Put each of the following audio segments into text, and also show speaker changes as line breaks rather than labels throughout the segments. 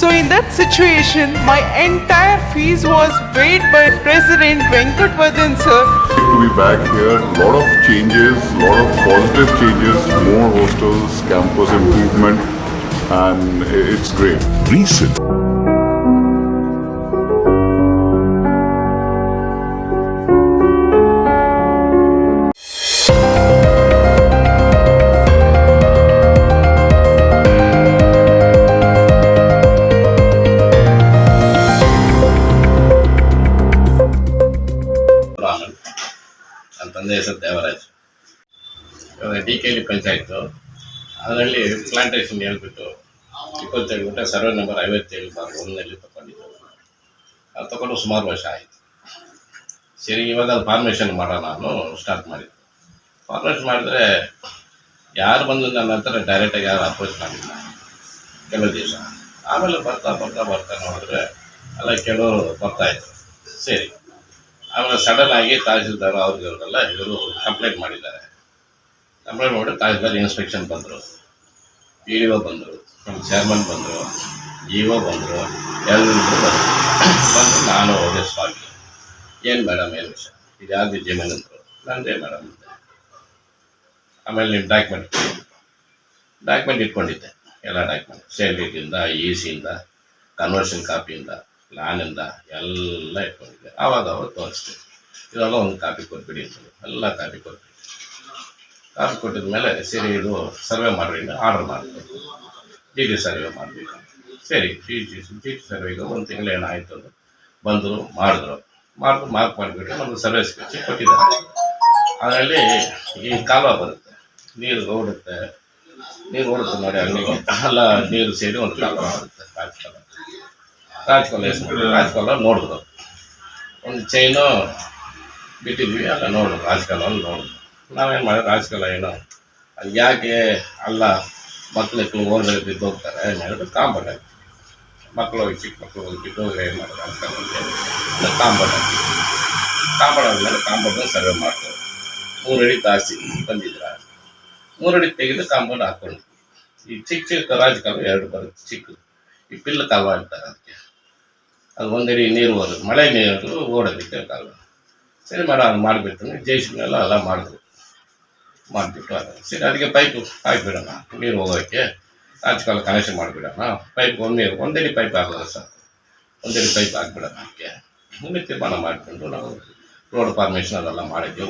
So in that situation, my entire fees was paid by President Venkat Vadan sir.
To be back here, lot of changes, lot of positive changes, more hostels, campus improvement, and it's great.
recent
ಇವಾಗ ಪಂಚಾಯಿತು. ಅದರಲ್ಲಿ plantation ಹೇಳ್ಬಿಟ್ಟು ಇಪ್ಪತ್ತೇಳು ಗಂಟೆ survey number ಐವತ್ತೇಳು bar ಒಂದರಲ್ಲಿ ತಗೊಂಡಿದ್ದು. ಅದು ತಗೊಂಡು ಸುಮಾರು ವರ್ಷ ಆಯಿತು. ಸರಿ, ಇವಾಗ ಅದು ಫಾರ್ಮೇಷನ್ ಮಾಡೋಣ ನಾನು ಸ್ಟಾರ್ಟ್ ಮಾಡಿದ್ದು. ಫಾರ್ಮೇಷನ್ ಮಾಡಿದ್ರೆ ಯಾರು ಬಂದು ನನ್ನ ಹತ್ರ ಡೈರೆಕ್ಟಾಗಿ ಯಾರು ಅಪ್ರೋಚ್ ಮಾಡಿಲ್ಲ. ಕೆಲವು ದಿವಸ. ಆಮೇಲೆ ಬರ್ತಾ ಬರ್ತಾ ಬರ್ತಾ ನೋಡಿದ್ರೆ ಎಲ್ಲ ಕೆಲವರು ಬರ್ತಾಯಿದ್ರು ಸರಿ. ಆಮೇಲೆ ಸಡನ್ ಆಗಿ ಅವ್ರಿಗೆ ಇವರೆಲ್ಲ ಇವರು ಕಂಪ್ಲೇಂಟ್ ಮಾಡಿದ್ದಾರೆ. ಕಂಪ್ಲೇಂಟ್ ಮಾಡಿ ತಹಸೀಲ್ದಾರ್ ಇನ್ಸ್ಪೆಕ್ಷನ್ ಬಂದರು. ಪಿ ಡಿ ಒ ಬಂದರು, ನಮ್ಮ ಚೇರ್ಮನ್ ಬಂದರು ಇ ಒ ಬಂದರು, ಎಲ್ಲರೂ ಬಂದರು. ಬಂದು ನಾನು ಹೋದೆ ಸ್ವಾಮಿ ಏನು ಮೇಡಮ್ ಏನು ವಿಷಯ? ಇದು ಯಾವ್ದು ಜಮೀನು ಅಂದರು ನಂದೇ ಮೇಡಮ್ ಆಮೇಲೆ ನಿಮ್ಮ ಡಾಕ್ಯುಮೆಂಟ್ ಡಾಕ್ಯುಮೆಂಟ್ ಇಟ್ಕೊಂಡಿದ್ದೆ. ಎಲ್ಲ ಡಾಕ್ಯುಮೆಂಟ್ ಸೇಲ್ರಿಯಿಂದ ಇ ಸಿಯಿಂದ ಕನ್ವರ್ಷನ್ ಕಾಪಿಯಿಂದ ಪ್ಲಾನಿಂದ ಎಲ್ಲ ಇಟ್ಕೊಂಡಿದ್ದೆ. ಆವಾಗ ಅವರು ತೋರಿಸ್ತೀವಿ ಇದೆಲ್ಲ ಒಂದು ಕಾಪಿ ಕೊಟ್ಬಿಡಿ ಅಂತ. ಎಲ್ಲ ಕಾಪಿ ಕೊಟ್ಬಿಡಿ. ಕಾಪಿ ಕೊಟ್ಟಿದ ಮೇಲೆ ಸರಿ, ಇದು ಸರ್ವೆ ಮಾಡ್ರಿ ಆರ್ಡರ್ ಮಾಡಬೇಕು. ಟಿ ಟಿ ಸರ್ವೆ ಮಾಡಬೇಕು. ಸರಿ ಟಿ ಟಿ ಸಿ ಟಿ ಸರ್ವೆಗೆ ಒಂದು ತಿಂಗಳು ಏನಾಯಿತು ಅದು ಬಂದರು ಮಾಡಿದ್ರು. ಮಾಡಿದ್ರು ಮಾರ್ಕ್ ಮಾಡಿಬಿಟ್ಟು ನಮಗೆ ಸರ್ವೆ ಸ್ಕೆಚ್ ಕೊಟ್ಟಿದ್ದಾರೆ. ಅದರಲ್ಲಿ ಈ ಕಾಲ ಬರುತ್ತೆ. ನೀರು ಓಡುತ್ತೆ. ನೀರು ಓಡುತ್ತೆ ನೋಡಿ ಅಲ್ಲಿ ಎಲ್ಲ ನೀರು ಸೇರಿ ಒಂದು ಕಾಲ ಬರುತ್ತೆ. ರಾಜಕಾಲ. ರಾಜಕಾಲ ರಾಜಕಾಲ ನೋಡಿದ್ರು. ಒಂದು ಚೈನು ಬಿಟ್ಟಿದ್ವಿ ಅಲ್ಲ ನೋಡಿದ್ರು. ರಾಜಕಾಲ ನೋಡಿದ್ರು. ನಾವೇನು ಮಾಡಿದ್ರು ರಾಜಕಾಲ ಏನೋ ಅದು ಯಾಕೆ ಅಲ್ಲ? ಮಕ್ಕಳು ಓದಿದ್ರೆ ಬಿದ್ದು ಹೋಗ್ತಾರೆ ಮಾಡಿದ್ರು ಕಾಂಪೌಂಡ್ ಹಾಕಿ ಮಕ್ಕಳು ಹೋಗಿ, ಚಿಕ್ಕ ಮಕ್ಕಳು ಹೋಗಿ ಬಿದ್ದು ಹೋಗಿ ಏನು ಮಾಡೋದು ರಾಜಕಾಲ ಕಾಂಪೌಂಡ್ ಹಾಕಿ ಕಾಂಪೌಂಡ್ ಆದಮೇಲೆ ಕಾಂಪೌಂಡ್ ಸರ್ವೆ ಮಾಡ್ತಾರೆ. ಮೂರು ಅಡಿ ಜಾಸ್ತಿ ಬಂದಿದ್ರ. ಮೂರು ಅಡಿ ತೆಗೆದು ಕಾಂಪೌಂಡ್ ಹಾಕ್ಕೊಂಡು ಈ ಚಿಕ್ಕ ಚಿಕ್ಕ ರಾಜಕಾಲ ಎರಡು ಬರುತ್ತೆ ಚಿಕ್ಕ ಈ ಪಿಲ್ಲ ಕಾಲು ಅಂತಾರೆ ಅದಕ್ಕೆ. ಅದು ಒಂದಡಿ ನೀರು ಹೋದ್ರು, ಮಳೆ ನೀರು ಓಡೋದಕ್ಕೆ ಕಾಲುವ ಸರಿ ಮೇಡಮ್ ಅದು ಮಾಡಿಬಿಟ್ಟು ಜೈಸಿನೆಲ್ಲ ಎಲ್ಲ ಮಾಡಿದ್ರು ಮಾಡಿಬಿಟ್ಟು ಅದು. ಸರಿ ಅದಕ್ಕೆ ಪೈಪು ಹಾಕಿಬಿಡೋಣ ನೀರು ಹೋಗೋಕ್ಕೆ ರಾಜಕಾಲ ಕನೆಕ್ಷನ್ ಮಾಡಿಬಿಡೋಣ ಪೈಪ್ ಒಂದೇ ಒಂದಡಿ ಪೈಪ್ ಹಾಕೋದು ಸರ್ ಒಂದೇ ಪೈಪ್ ಹಾಕ್ಬಿಡೋಣ ಅದಕ್ಕೆ ಮುಂದೆ ತೀರ್ಮಾನ ಮಾಡಿಕೊಂಡು ನಾವು ರೋಡ್ ಫಾರ್ಮೇಷನ್ ಅದೆಲ್ಲ ಮಾಡಿದ್ದೆ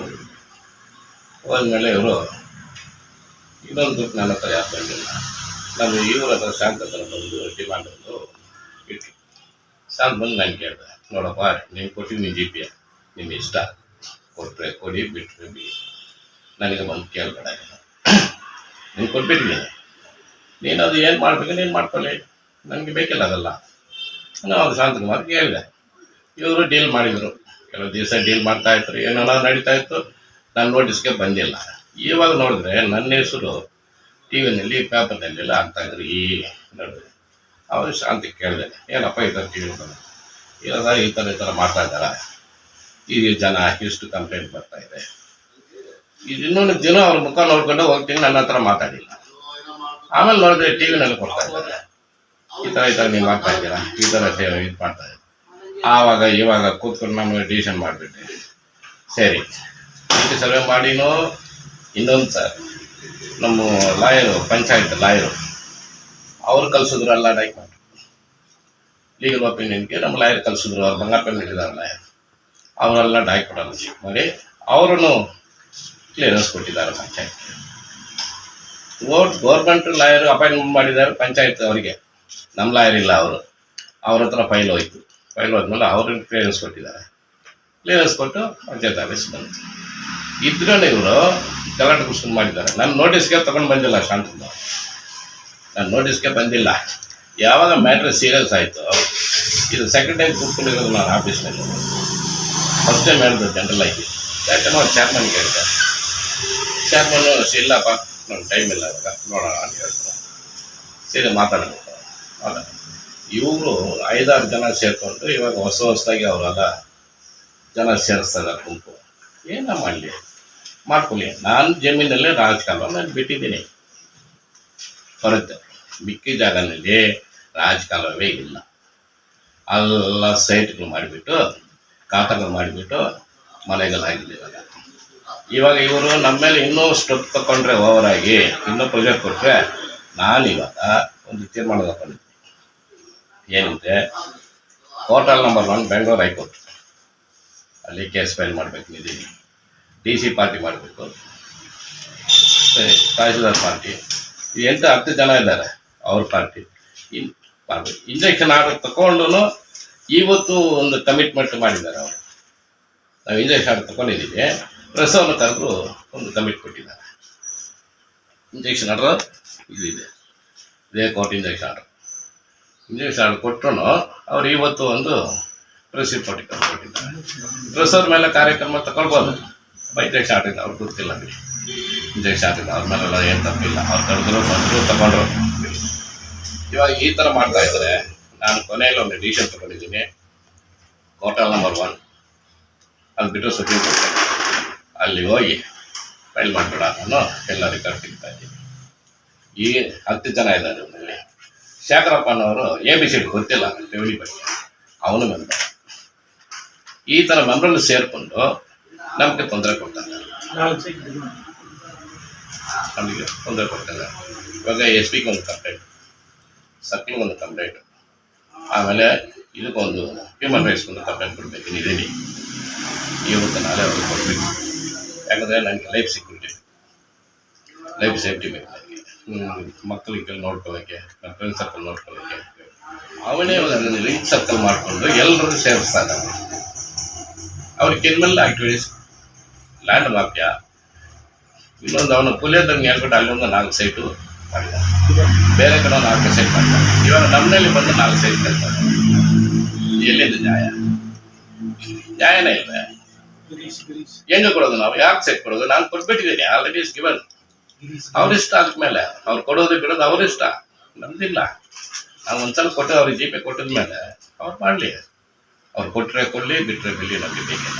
ಹೋದ್ಮೇಲೆ ಇವರು ಇನ್ನೊಂದು ದುಡ್ಡು ನನ್ನ ಹತ್ರ ಯಾರು ಬಂದಿಲ್ಲ. ನಾನು ಇವ್ರ ಹತ್ರ ಶಾಂತ ಹತ್ರ ಬಂದು ಡಿಮಾಂಡ್ ಬಂದು ಇಟ್ಟು ಶಾಂತ ಬಂದು ನಾನು ಕೇಳಿದೆ, ನೋಡಪ್ಪ ನೀನು ನಿಮ್ಮ ಜಿ ಪಿ ನಿಮ್ಮ ಇಷ್ಟ. ಕೊಟ್ಟರೆ ಕೊಡಿ ಬಿಟ್ಟರೆ ಬಿಡಿ. ನನಗೆ ಬಂದು ಕೇಳಬೇಡ ನೀನು ಕೊಟ್ಬಿಟ್ಟಿದ್ದೀನಿ ನೀನು ಅದು ಏನು ಮಾಡಬೇಕು, ನೀನು ಮಾಡ್ಕೊಳ್ಳಿ. ನನಗೆ ಬೇಕಿಲ್ಲ ಅದೆಲ್ಲ. ಶಾಂತ ಮಾತು ಕೇಳಿದೆ. ಇವರು ಡೀಲ್ ಮಾಡಿದರು. ಕೆಲವು ದಿವಸ ಡೀಲ್ ಮಾಡ್ತಾ ಇದ್ರು. ಏನೋ ನಡೀತಾ ಇತ್ತು. ನನ್ನ ನೋಟಿಸ್ಗೆ ಬಂದಿಲ್ಲ. ಇವಾಗ ನೋಡಿದ್ರೆ ನನ್ನ ಹೆಸರು ಟಿ ವಿನಲ್ಲಿ ಪೇಪರ್ನಲ್ಲೆಲ್ಲ ಆಗ್ತಾ ಇದ್ರು ಈ ನಡುವೆ. ಅವರು ಶಾಂತಿ ಕೇಳಿದೆ. ಏನಪ್ಪ ಈ ಥರ ಟಿ ವಿ ಇವಾಗ ಈ ಥರ ಈ ಥರ ಮಾಡ್ತಾ ಇದ್ದಾರೆ ಈಗ ಜನ ಇಷ್ಟು ಕಂಪ್ಲೇಂಟ್ ಬರ್ತಾ ಇದು. ಇನ್ನೊಂದು ದಿನ ಅವ್ರ ಮುಖ ನೋಡ್ಕೊಂಡು ಹೋಗ್ತೀನಿ ನನ್ನ ಹತ್ರ ಮಾತಾಡಿಲ್ಲ. ಆಮೇಲೆ ನೋಡಿದ್ರೆ ಟಿ ವಿನಲ್ಲಿ ಕೊಡ್ತಾ ಇದ್ದಾರೆ. ಈ ಥರ ಈ ಥರ ನೀವು ಮಾಡ್ತಾ ಇದ್ದೀರಾ? ಈ ಥರ ಸೇವೆ ಇದು ಮಾಡ್ತಾ ಇದ್ದಾರೆ? ಆವಾಗ, ಇವಾಗ ಕೂತ್ಕೊಂಡು ನಮಗೆ ಡಿಸಿಷನ್ ಮಾಡಿಬಿಟ್ಟೆ. ಸರಿ ಇದು ಸರ್ವೆ ಮಾಡಿನೋ? ಇನ್ನೊಂದು ಸರ್ ನಮ್ಮ ಲಾಯರು ಪಂಚಾಯತ್ ಲಾಯರು ಅವ್ರು ಕಲಿಸಿದ್ರು ಎಲ್ಲ ಡಾಕ್ಯುಮೆಂಟ್ ಲೀಗಲ್ ಒಪಿನಿಯನ್ಗೆ ನಮ್ಮ ಲಾಯರ್ ಕಲಿಸಿದ್ರು, ಅವ್ರು ಬಂಗಾರಪೇಟೆ ಇದ್ದಾರೆ ಲಾಯರ್ ಅವರೆಲ್ಲ ಡಾಕ್ಯುಮೆಂಟ್ ಮಾಡಿ, ಅವರನ್ನು ಕ್ಲಿಯರೆನ್ಸ್ ಕೊಟ್ಟಿದ್ದಾರೆ ಪಂಚಾಯತ್. ಗೌರ್ಮೆಂಟ್ ಲಾಯರ್ ಅಪಾಯಿಂಟ್ಮೆಂಟ್ ಮಾಡಿದ್ದಾರೆ ಪಂಚಾಯತ್ ಅವರಿಗೆ. ನಮ್ಮ ಲಾಯರ್ ಇಲ್ಲ ಅವರು. ಅವ್ರ ಹತ್ರ ಫೈಲ್ ಹೋಯ್ತು. ಫೈಲ್ ಹೋದ್ಮೇಲೆ ಅವ್ರಿಗೆ ಕ್ಲಿಯರೆನ್ಸ್ ಕೊಟ್ಟಿದ್ದಾರೆ. ಕ್ಲಿಯರೆನ್ಸ್ ಕೊಟ್ಟು ಪಂಚಾಯತ್ ಆಫೀಸ್ ಬಂತು. ಇದ್ರೂ ಇವರು ಗಲಾಟೆ ಕುಸ್ಕೊಂಡು ಮಾಡಿದ್ದಾರೆ. ನನ್ನ ನೋಟಿಸ್ಗೆ ತಗೊಂಡು ಬಂದಿಲ್ಲ ಶಾಂತಕುಮಾರ್ ನನ್ನ ನೋಟಿಸ್ಗೆ ಬಂದಿಲ್ಲ. ಯಾವಾಗ ಮ್ಯಾಟ್ರ್ ಸೀರಿಯಸ್ ಆಯಿತು, ಇದು ಸೆಕೆಂಡ್ ಟೈಮ್ ಕೂತ್ಕೊಂಡಿರೋದು ನಾನು ಆಫೀಸ್ನಲ್ಲಿ ಫಸ್ಟ್ ಟೈಮ್ ಹೇಳಿದ್ರು ಜನರಲ್ ಆಗಿ. ಯಾಕಂದ್ರೆ ಅವ್ರು ಚೇರ್ಮನ್ ಕೇಳಿದೆ ಚೇರ್ಮನ್ನು ಇಲ್ಲಪ್ಪ ನಮ್ಗೆ ಟೈಮ್ ಇಲ್ಲ ಇವಾಗ ನೋಡೋಣ ಅಂತ ಹೇಳ್ತಾರೆ. ಸರಿ ಮಾತಾಡಬೇಕು. ಅಲ್ಲ, ಇವರು ಐದಾರು ಜನ ಸೇರ್ಕೊಂಡು ಇವಾಗ ಹೊಸ ಹೊಸದಾಗಿ ಅವರೆಲ್ಲ ಜನ ಸೇರಿಸ್ತಾ ಇದ್ದಾರೆ ಗುಂಪು. ಏನ ಮಾಡಲಿ ಮಾಡ್ಕೊಳ್ಳಿ. ನಾನು ಜಮೀನಲ್ಲೇ ರಾಜಕಾಲ ನಾನು ಬಿಟ್ಟಿದ್ದೀನಿ. ಬರುತ್ತೆ ಮಿಕ್ಕಿ ಜಾಗನಲ್ಲಿ ರಾಜಕಾಲವೇ ಇಲ್ಲ. ಎಲ್ಲ ಸೈಟ್ಗಳು ಮಾಡಿಬಿಟ್ಟು ಕಾಟಗಳು ಮಾಡಿಬಿಟ್ಟು ಮನೆಗಳಾಗಿದೆ ಇವಾಗ ಇವಾಗ ಇವರು ನಮ್ಮ ಮೇಲೆ ಇನ್ನೂ ಸ್ಟೆಪ್ ತಗೊಂಡ್ರೆ ಓವರ್ ಆಗಿ ಇನ್ನೂ ಪ್ರೊಜೆಕ್ಟ್ ಕೊಟ್ಟರೆ ನಾನು ಇವಾಗ ಒಂದು ತೀರ್ಮಾನ ತಗೊಂಡಿದ್ದೆ ಏನಂತೆ hotel number one Bengaluru high court ಅಲ್ಲಿ ಕೇಸ್ ಫೈಲ್ ಮಾಡಬೇಕು ನಿಧಿ. ಡಿ ಸಿ ಪಾರ್ಟಿ ಮಾಡಬೇಕು. ಸರಿ ತಹಸೀಲ್ದಾರ್ ಪಾರ್ಟಿ ಎಂಟು ಹತ್ತು ಜನ ಇದ್ದಾರೆ, ಅವ್ರ ಪಾರ್ಟಿ ಇನ್ ಮಾಡಬೇಕು. ಇಂಜೆಕ್ಷನ್ ಆರ್ಡರ್ ತಗೊಂಡು ಇವತ್ತು ಒಂದು ಕಮಿಟ್ಮೆಂಟ್ ಮಾಡಿದ್ದಾರೆ ಅವರು. ನಾವು ಇಂಜೆಕ್ಷನ್ ಆರ್ಡರ್ ತಗೊಂಡಿದ್ದೀವಿ ಪ್ರಸವನ ಕರೆದು ಒಂದು ಕಮಿಟ್ ಕೊಟ್ಟಿದ್ದಾರೆ. ಇಂಜೆಕ್ಷನ್ ಆರ್ಡರ್ ಇಲ್ಲಿದೆ ಇದೇ. Court injection order injection order ಕೊಟ್ಟರು ಅವ್ರು ಇವತ್ತು ಒಂದು ಪ್ರೆಸ್ ರಿಪೋರ್ಟ್ ಕೊಟ್ಟಿದ್ದಾರೆ ಅವ್ರ ಮೇಲೆ ಕಾರ್ಯಕ್ರಮ ತಗೊಳ್ಬೋದು. ಇಂಜೆಕ್ಷನ್ ಆರ್ಡರ್ ಅವ್ರಿಗೆ ಗೊತ್ತಿಲ್ಲ ಬಿಡಿ ಇಂಜೆಕ್ಷನ್ ಆರ್ಡರ್ ಅವ್ರ ಮೇಲೆಲ್ಲ ಏನು ತಪ್ಪಿಲ್ಲ. ಅವ್ರು ತಡೆದ್ರು ಬಂದರು, ತಗೊಂಡ್ರು. ಇವಾಗ ಈ ಥರ ಮಾಡ್ತಾ ಇದ್ದಾರೆ ನಾನು ಕೊನೆಯಲ್ಲಿ ಒಂದು ಡಿಸಿಷನ್ ತಗೊಂಡಿದ್ದೀನಿ. ಹೋಟೆಲ್ ನಂಬರ್ ಒನ್ ಅದು ಬಿಟ್ಟರೆ ಸುಪ್ರೀಂ ಕೋರ್ಟ್ ಅಲ್ಲಿ ಹೋಗಿ ಫೈಲ್ ಮಾಡಿಬಿಡ ನಾನು ಎಲ್ಲ ರೆಕಾರ್ಡ್ ಸಿಗ್ತಾ ಇದ್ದೀನಿ. ಈ ಹತ್ತು ಜನ ಇದ್ದಾರೆ ಇವರಲ್ಲಿ ಶೇಖರಪ್ಪನವರು ಎ ಬಿ ಸಿ ಡಿ ಗೊತ್ತಿಲ್ಲ ರೆವಿನ್ಯೂ ಬಗ್ಗೆ. ಅವನು ಮೆಂಬರ್ ಈ ಥರ ಮೆಂಬರಲ್ಲಿ ಸೇರಿಕೊಂಡು ನಮಗೆ ತೊಂದರೆ ಕೊಡ್ತಾರೆ. ನಮಗೆ ತೊಂದರೆ ಕೊಡ್ತಾರೆ. ಇವಾಗ ಎಸ್ ಪಿಗೆ ಒಂದು ಕಂಪ್ಲೇಂಟ್ ಸರ್ಕಲ್ಗೆ ಒಂದು ಕಂಪ್ಲೇಂಟ್ ಆಮೇಲೆ ಇದಕ್ಕೊಂದು ಹ್ಯೂಮನ್ ರೈಟ್ಸ್ಗೊಂದು ಕಂಪ್ಲೇಂಟ್ ಕೊಡಬೇಕು ಇದೀನಿ ಇವತ್ತು ನಾಳೆ ಅವ್ರಿಗೆ ಕೊಡಬೇಕು. ಯಾಕಂದರೆ ನನಗೆ ಲೈಫ್ ಸೆಕ್ಯೂರಿಟಿ ಲೈಫ್ ಸೇಫ್ಟಿ ಬೇಕು ಮಕ್ಕಳಿಗೆ ನೋಡ್ಕೊಳ್ಳೋಕ್ಕೆ ನನ್ನ ಫ್ರೆಂಡ್ ಸರ್ಕಲ್ ನೋಡ್ಕೊಳ್ಳೋಕ್ಕೆ ಅವನೇ ಒಂದು ರೀಚ್ ಸರ್ಕಲ್ ಮಾಡಿಕೊಂಡು ಎಲ್ಲರೂ ಸೇರಿಸ್ತಾನೆ ಅವ್ರಿಗೆ ಕೆನ್ಮೆಲ್ಲ ಆಕ್ಟಿವಿಟೀಸ್ ಲ್ಯಾಂಡ್ ಮಾಫಿಯಾ. ಇನ್ನೊಂದು ಅವನು ಪುಲಿಯದಂಗೆ ಹೇಳ್ಬಿಟ್ಟು ಒಂದು ನಾಲ್ಕು ಸೈಟು ಮಾಡಿದ. ಬೇರೆ ಕಡೆ ನಾಲ್ಕು ಸೈಟ್ ಮಾಡಿದ. ಇವಾಗ ನಮ್ಮನೇಲಿ ಬಂದು ನಾಲ್ಕು ಸೈಟ್ ಕೇಳ್ತಾರೆ ಎಲ್ಲಿದೆ ನ್ಯಾಯ? ನ್ಯಾಯನೇ ಇಲ್ಲ. ಹೆಂಗೆ ಕೊಡೋದು ನಾವು? ಯಾಕೆ ಸೆಟ್ ಕೊಡೋದು? ನಾನು ಕೊಟ್ಬಿಟ್ಟಿದ್ದೀನಿ ಆಲ್ರೆಡಿ ಇಸ್ ಗಿವನ್ ಅವ್ರ ಇಷ್ಟ ಆದ್ಮೇಲೆ ಅವ್ರು ಕೊಡೋದು ಬಿಡೋದು ಅವ್ರ ಇಷ್ಟ. ನಮ್ದಿಲ್ಲ ನಾವು ಒಂದ್ಸಲ ಕೊಟ್ಟು ಅವ್ರಿಗೆ ಜಿ ಪೇ ಕೊಟ್ಟಿದ್ಮೇಲೆ ಅವ್ರು ಮಾಡಲಿ. ಅವ್ರು ಕೊಟ್ಟರೆ ಕೊಡಲಿ ಬಿಟ್ಟರೆ ಬಿಡಲಿ ನಮಗೆ ಬೇಕಿಲ್ಲ.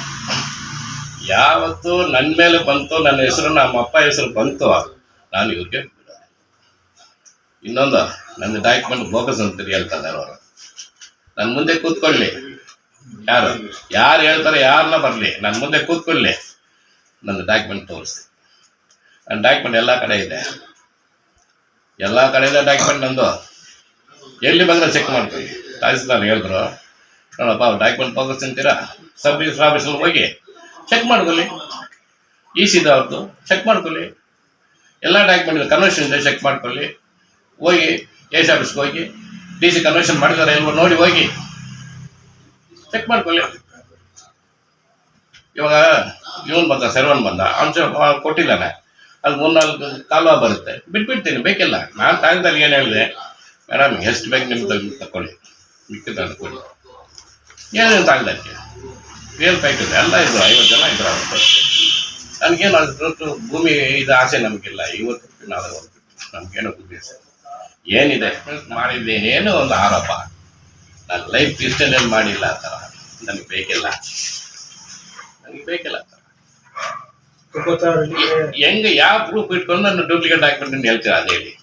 ಯಾವತ್ತು ನನ್ನ ಮೇಲೆ ಬಂತು ನನ್ನ ಹೆಸರು ನಮ್ಮ ಅಪ್ಪ ಹೆಸರು ಬಂತು ನಾನು ಇವ್ರಿಗೆ ಇನ್ನೊಂದು ನನ್ನ ಡಾಕ್ಯುಮೆಂಟ್ ಬೋಗಸ್ ಅಂತ ಹೇಳ್ತಾರೆ ಅವರು. ನನ್ನ ಮುಂದೆ ಕೂತ್ಕೊಳ್ಳಿ. ಯಾರು? ಯಾರು ಹೇಳ್ತಾರೆ ಯಾರನ್ನ ಬರಲಿ? ನನ್ನ ಮುಂದೆ ಕೂತ್ಕೊಳ್ಳಿ. ನನ್ನ ಡಾಕ್ಯುಮೆಂಟ್ ತೋರಿಸಿ ನನ್ನ ಡಾಕ್ಯುಮೆಂಟ್ ಎಲ್ಲ ಕಡೆ ಇದೆ. ಎಲ್ಲ ಕಡೆಯಿಂದ ಡಾಕ್ಯುಮೆಂಟ್ ನಂದು. ಎಲ್ಲಿ ಬಂದರೆ ಚೆಕ್ ಮಾಡ್ಕೊಳ್ಳಿ ತಹಸೀಲ್ದಾರ್ ಹೇಳಿದ್ರು, ನೋಡಪ್ಪ ಡಾಕ್ಯುಮೆಂಟ್ ಬೋಗಸ್ ಅಂತೀರಾ? ಸಬ್ ರಿಜಿಸ್ಟರ್ ಆಫೀಸಲ್ಲಿ ಹೋಗಿ ಚೆಕ್ ಮಾಡ್ಕೊಳ್ಳಿ. ಇ ಸಿದ ಅವ್ರದ್ದು ಚೆಕ್ ಮಾಡ್ಕೊಳ್ಳಿ. ಎಲ್ಲ ಡಾಕ್ಯುಮೆಂಟ್ ಕನ್ವರ್ಷನ್ ಇದೆ ಚೆಕ್ ಮಾಡ್ಕೊಳ್ಳಿ. ಹೋಗಿ ಎ ಸಿ ಆಫೀಸ್ಗೆ ಹೋಗಿ ಡಿ ಸಿ ಕನ್ವರ್ಷನ್ ಮಾಡಿದಾರೆ ಇಲ್ವೋ ನೋಡಿ ಹೋಗಿ. ಚೆಕ್ ಮಾಡ್ಕೊಳ್ಳಿ ಇವಾಗ ಇವನ್ ಬಂದ ಸರ್ವನ್ ಬಂದ. ಅಂಶ ಕೊಟ್ಟಿದ್ದಾನೆ. ಅದು ಮೂರ್ನಾಲ್ಕು ಕಾಲುವ ಬರುತ್ತೆ. ಬಿಟ್ಬಿಡ್ತೀನಿ, ಬೇಕಿಲ್ಲ. ನಾನು ತಾಂದಲ್ಲಿ ಏನು ಹೇಳಿದೆ? ಮೇಡಮ್, ಎಷ್ಟು ಬೇಕು ನಿಮ್ದು ತಗೊಳ್ಳಿ ಮಿಕ್ಕಿದ ಅನ್ಕೊಳ್ಳಿ. ಏನೇನು ತಾಗ್ದಕ್ಕೆ ರಿಯಲ್ ಫ್ಯಾಕ್ಟ್ ಇದೆ? ಎಲ್ಲ ಇದ್ರು ಐವತ್ತು ಜನ ಇದ್ರು ಆಗುತ್ತೆ ನನಗೇನು ಅಷ್ಟು ಭೂಮಿ ಇದು ಆಸೆ ನಮಗಿಲ್ಲ. ಇವತ್ತು ನಾಳೆ ನಮಗೇನೋ ಉದ್ದೇಶ ಏನಿದೆ? ಮಾಡಿದ್ದೇನೇನೋ ಒಂದು ಆರೋಪ. ನಾನು ಲೈಫ್ ಇಷ್ಟನೇನು ಮಾಡಿಲ್ಲ ಆ ಥರ. ನನಗೆ ಬೇಕಿಲ್ಲ. ನನಗೆ ಬೇಕಿಲ್ಲ ಆ ಥರ. ಹೆ- ಹೆಂಗೆ ಯಾವ ಪ್ರೂಫ್ ಇಟ್ಕೊಂಡು ನಾನು ಡೂಪ್ಲಿಕೇಟ್ ಡಾಕ್ಯುಮೆಂಟ್ ಹೇಳ್ತೀರ ಅದು ಹೇಳಿ.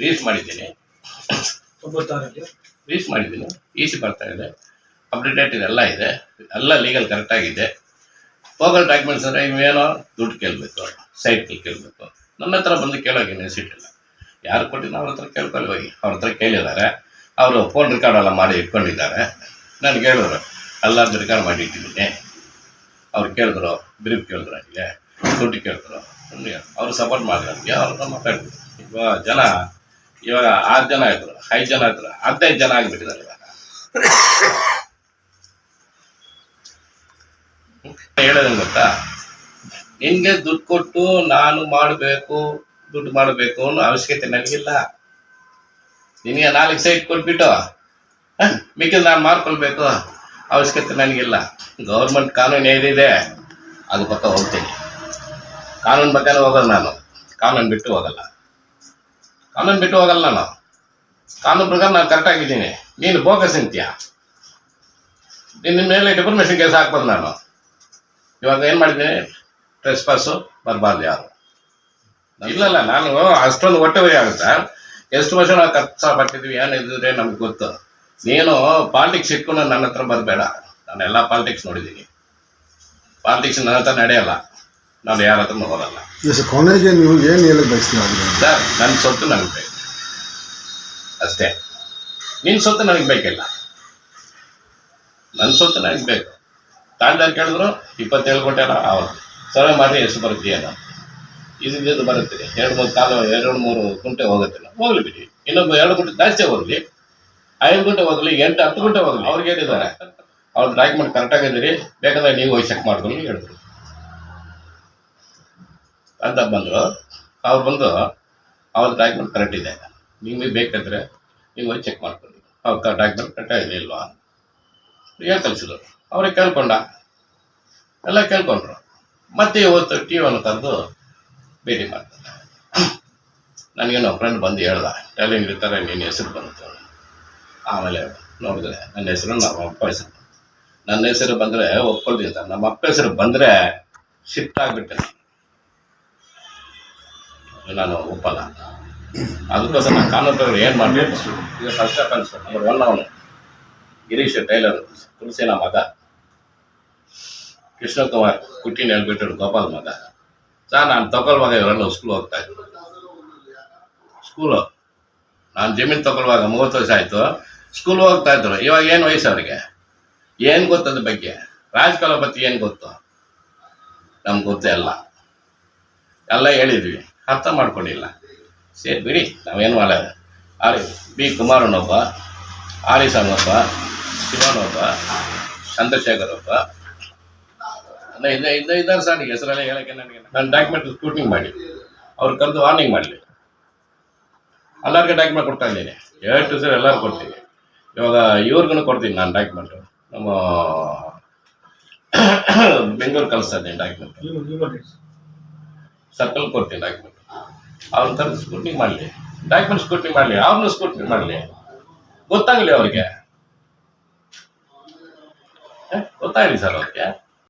ರೀಸ್ ಮಾಡಿದ್ದೀನಿ. ರೀಸ್ ಮಾಡಿದ್ದೀನಿ. ಇ ಸಿ ಬರ್ತಾ ಇದೆ. ಅಪ್ಡೇಟೆಡ್ ಇದೆಲ್ಲ ಇದೆ. ಎಲ್ಲ ಲೀಗಲ್ ಕರೆಕ್ಟಾಗಿದೆ ಹೋಗಲ್ ಡಾಕ್ಯುಮೆಂಟ್ಸ್ ಅಂದರೆ ಇವೇನೋ ದುಡ್ಡು ಕೇಳಬೇಕು ಸೈಟ್ಗಳು ಕೇಳಬೇಕು. ನನ್ನ ಹತ್ರ ಬಂದು ಕೇಳೋಕೆ ನೆನೆಸಿಟ್ಟಿಲ್ಲ ಯಾರು ಕೊಟ್ಟಿನ ಅವ್ರ ಹತ್ರ ಕೇಳ್ಕೊಳ್ಳಿ ಹೋಗಿ. ಅವ್ರ ಹತ್ರ ಕೇಳಿದ್ದಾರೆ. ಅವರು ಫೋನ್ ರೆಕಾರ್ಡ್ ಎಲ್ಲ ಮಾಡಿ ಇಟ್ಕೊಂಡಿದ್ದಾರೆ ನಾನು ಹೇಳಿದ್ರು ಎಲ್ಲರದ್ದು ರೆಕಾರ್ಡ್ ಮಾಡಿ ಇಟ್ಟಿದ್ದೀನಿ. ಅವ್ರು ಕೇಳಿದ್ರು ಬ್ರೀಫ್ ಕೇಳಿದ್ರು ನನಗೆ, ದುಡ್ಡು ಕೇಳಿದ್ರು. ಅವರು ಸಪೋರ್ಟ್ ಮಾಡಿದ್ರು ನನಗೆ ಅವ್ರನ್ನ ಮಾತಾಡಿದ್ರು. ಇವಾಗ ಜನ, ಇವಾಗ ಆರು ಜನ ಇದ್ರು, ಐದು ಜನ ಇದ್ರು, ಹದಿನೈದು ಜನ ಆಗಿಬಿಟ್ಟಿದ್ದಾರೆ ಇವಾಗ. ಹೇಳೋದೇನು ಗೊತ್ತಾ? ನಿನಗೆ ದುಡ್ಡು ಕೊಟ್ಟು ನಾನು ಮಾಡಬೇಕು, ದುಡ್ಡು ಮಾಡಬೇಕು ಅನ್ನೋ ಅವಶ್ಯಕತೆ ನನಗಿಲ್ಲ. ನಿನಗೆ ನಾಲ್ಕು ಸೈಟ್ ಕೊಟ್ಬಿಟ್ಟು ಮಿಕ್ಕಿದ ನಾನು ಮಾರ್ಕೊಳ್ಬೇಕು. ಅವಶ್ಯಕತೆ ನನಗಿಲ್ಲ. ಗೌರ್ಮೆಂಟ್ ಕಾನೂನು ಏನಿದೆ, ಅದು ಪಕ್ಕ ಹೋಗ್ತೀನಿ. ಕಾನೂನು ಬೇಕಾದ್ರೆ ಹೋಗಲ್ಲ ನಾನು. ಕಾನೂನು ಬಿಟ್ಟು ಹೋಗಲ್ಲ. ಕಾನೂನು ಬಿಟ್ಟು ಹೋಗಲ್ಲ ನಾನು. ಕಾನೂನು ಪ್ರಕಾರ ನಾನು ಕರೆಕ್ಟಾಗಿದ್ದೀನಿ ನೀನು ಬೋಗಸ್ ಅಂತೀಯ. ನಿನ್ನ ಮೇಲೆ ಡಿಫರ್ಮೇಷನ್ ಕೇಸ್ ಹಾಕ್ಬೋದು ನಾನು. ಇವಾಗ ಏನು ಮಾಡಿದ್ದೀನಿ? ಟ್ರೆಸ್ ಪಾಸು ಬರಬಾರ್ದು ಯಾರು. ಇಲ್ಲಲ್ಲ, ನಾನು ಅಷ್ಟೊಂದು ಹೊಟ್ಟೆ ಆಗುತ್ತಾ? ಎಷ್ಟು ವರ್ಷ ನಾವು ಕಷ್ಟಪಟ್ಟಿದ್ವಿ ಏನಿದ್ರೆ ನಮ್ಗೆ ಗೊತ್ತು. ನೀನು ಪಾಲಿಟಿಕ್ಸ್ ಇಟ್ಕೊಂಡು ನನ್ನ ಹತ್ರ ಬರಬೇಡ. ನಾನು ಎಲ್ಲ ಪಾಲಿಟಿಕ್ಸ್ ನೋಡಿದ್ದೀನಿ. ಪಾಲಿಟಿಕ್ಸ್ ನನ್ನ ಹತ್ರ ನಡೆಯಲ್ಲ. ನಾನು ಯಾರ ಹತ್ರ ಹೋಗಲ್ಲ.
ಕೊನೆಗೆ ನೀವು ಏನು ಹೇಳಕ್ಕೆ ಬಯಸ್ತೀರ?
ಸರ್ ನನ್ನ ಸೊತ್ತು ನನಗೆ ಬೇಕು. ಅಷ್ಟೇ. ನಿನ್ನ ಸೊತ್ತು ನನಗೆ ಬೇಕಿಲ್ಲ. ನನ್ನ ಸೊತ್ತು ನನಗೆ ಬೇಕು. ತಾಂಡಾರ್ ಕೇಳಿದ್ರು ಇಪ್ಪತ್ತೇಳು ಕೊಟ್ಟಾರ ಅವರು ಸರ್ವೆ ಮಾಡಿ ಎಷ್ಟು ಬರ್ತೀಯ ಏನೋ ಇದು ಬರುತ್ತೆ. ಎರಡು ಮೂರು ಕಾಲು ಎರಡು ಮೂರು ಗುಂಟೆ ಹೋಗುತ್ತೆ. ಹೋಗ್ಲಿ ಬಿಡಿ. ಇನ್ನೊಬ್ಬ ಎರಡು ಗುಂಟೆ ಜಾಸ್ತಿ ಹೋಗ್ಲಿ. ಐದು ಗುಂಟೆ ಹೋಗ್ಲಿ ಎಂಟು ಹತ್ತು ಗುಂಟೆ ಹೋಗ್ಲಿ. ಅವ್ರಿಗೆ ಹೇಳಿದ್ದಾರೆ. ಅವ್ರ ಡಾಕ್ಯುಮೆಂಟ್ ಕರೆಕ್ಟಾಗಿದ್ದೀರಿ ಬೇಕಾದ್ರೆ ನೀವು ಹೋಗಿ ಚೆಕ್ ಮಾಡ್ಕೊಂಡು ಹೇಳಿದ್ರು ಅಂತ ಬಂದರು. ಅವ್ರು ಬಂದು ಅವ್ರ ಡಾಕ್ಯುಮೆಂಟ್ ಕರೆಕ್ಟ್ ಇದೆ. ನಿಮಗೆ ಬೇಕಂದ್ರೆ ನೀವು ಹೋಗಿ ಚೆಕ್ ಮಾಡ್ಕೊಳ್ಳಿ. ಅವ್ರ ಡಾಕ್ಯುಮೆಂಟ್ ಕರೆಕ್ಟಾಗಿದೆ ಇಲ್ವಾ? ಹೇಳಿ ಕಳಿಸಿದ್ರು? ಅವ್ರಿಗೆ ಕೇಳ್ಕೊಂಡ. ಎಲ್ಲ ಕೇಳ್ಕೊಂಡ್ರು. ಮತ್ತೆ ಇವತ್ತು ಟಿ ವಿಯನ್ನು ಕರೆದು ಭೇಟಿ ಮಾಡ್ತಾರೆ ನನಗೆ ನಮ್ಮ ಫ್ರೆಂಡ್ ಬಂದು ಹೇಳ್ದ ಟೈಲಿಂಗ್ ಇರ್ತಾರೆ ನಿನ್ನ ಹೆಸರು ಬಂತು. ಆಮೇಲೆ ನೋಡಿದ್ರೆ ನನ್ನ ಹೆಸರು ನಮ್ಮ ಅಪ್ಪ ಹೆಸರು. ನನ್ನ ಹೆಸರು ಬಂದರೆ ಒಪ್ಕೊಳ್ತೀನಿ ಸರ್ ನಮ್ಮ ಅಪ್ಪ ಹೆಸರು ಬಂದರೆ ಶಿಫ್ಟ್ ಆಗಿಬಿಟ್ಟೆ. ನಾನು ಒಪ್ಪಲ್ಲ ಅದಕ್ಕೋಸ್ಕರ ನಾನು ಕಾನೂನು ಏನು ಮಾಡಬೇಕು? ಈಗ first of all number one ಅವನು. ಗಿರೀಶ್ ಟೈಲರ್ ತುಳಸಿನ ಮಗ. ಕೃಷ್ಣಕುಮಾರ್ ಕುಟ್ಟಿನ ಹೇಳ್ಬಿಟ್ಟು ಗೋಪಾಲ್ ಮಗ. ಸರ್, ನಾನು ತಗೊಳ್ಳುವಾಗ ಇವರೆಲ್ಲ ಸ್ಕೂಲ್ ಹೋಗ್ತಾ ಇದ್ರು. ಸ್ಕೂಲು ನಾನು ಜಮೀನು ತಗೊಳ್ಳುವಾಗ ಮೂವತ್ತು ವರ್ಷ ಆಯಿತು. ಸ್ಕೂಲ್ ಹೋಗ್ತಾ ಇದ್ರು. ಇವಾಗ ಏನು ವಯಸ್ಸು ಅವರಿಗೆ? ಏನು ಗೊತ್ತದ ಬಗ್ಗೆ? ರಾಜಕಾಲ ಬತ್ತಿ ಏನು ಗೊತ್ತು? ನಮ್ಗೆ ಗೊತ್ತೇ ಇಲ್ಲ. ಎಲ್ಲ ಹೇಳಿದ್ವಿ. ಅರ್ಥ ಮಾಡ್ಕೊಂಡಿಲ್ಲ. ಸೇರಿ ಬಿಡಿ, ನಾವೇನು ಮಾಡ ಆರಿ, ಬಿ ಕುಮಾರನೊಬ್ಬ ಆರಿಸನ್ ಒಬ್ಬ ಶಿವನೊಬ್ಬ ಚಂದ್ರಶೇಖರ್ ಒಬ್ಬ ಅಲ್ಲ ಇದೆ ಇದೆ ಇದ್ದಾರೆ ಸರ್ ಹೆಸರೆಲ್ಲ ಹೇಳಕ್ಕೆ ನನಗೆ ನನ್ನ ಡಾಕ್ಯುಮೆಂಟ್ ಸ್ಕ್ರೂಟಿಂಗ್ ಮಾಡಿ. ಅವ್ರು ಕರೆದು ವಾರ್ನಿಂಗ್ ಮಾಡಲಿ. ಎಲ್ಲರಿಗೂ ಡಾಕ್ಯುಮೆಂಟ್ ಕೊಡ್ತಾ ಇದ್ದೀನಿ. ಎರಡು ಟು ಸರ್ ಎಲ್ಲರೂ ಕೊಡ್ತೀನಿ. ಇವಾಗ ಇವ್ರಿಗೂ ಕೊಡ್ತೀನಿ ನಾನು ಡಾಕ್ಯುಮೆಂಟು ನಮ್ಮ ಬೆಂಗಳೂರು ಕಲಿಸ್ತಾ ಇದ್ದೀನಿ ಡಾಕ್ಯುಮೆಂಟ್ ಸರ್ಕಲ್ ಕೊಡ್ತೀನಿ ಡಾಕ್ಯುಮೆಂಟ್ ಅವ್ರನ್ನ ಕರೆದು ಸ್ಕ್ರೂಟಿಂಗ್ ಮಾಡಲಿ. ಡಾಕ್ಯುಮೆಂಟ್ ಸ್ಕ್ರೂಟಿಂಗ್ ಮಾಡಲಿ. ಅವ್ರನ್ನ ಸ್ಕ್ರೂಟಿಂಗ್ ಮಾಡಲಿ. ಗೊತ್ತಾಗಲಿ ಅವ್ರಿಗೆ? ಗೊತ್ತಾಗಲಿ ಸರ್ ಅವ್ರಿಗೆ.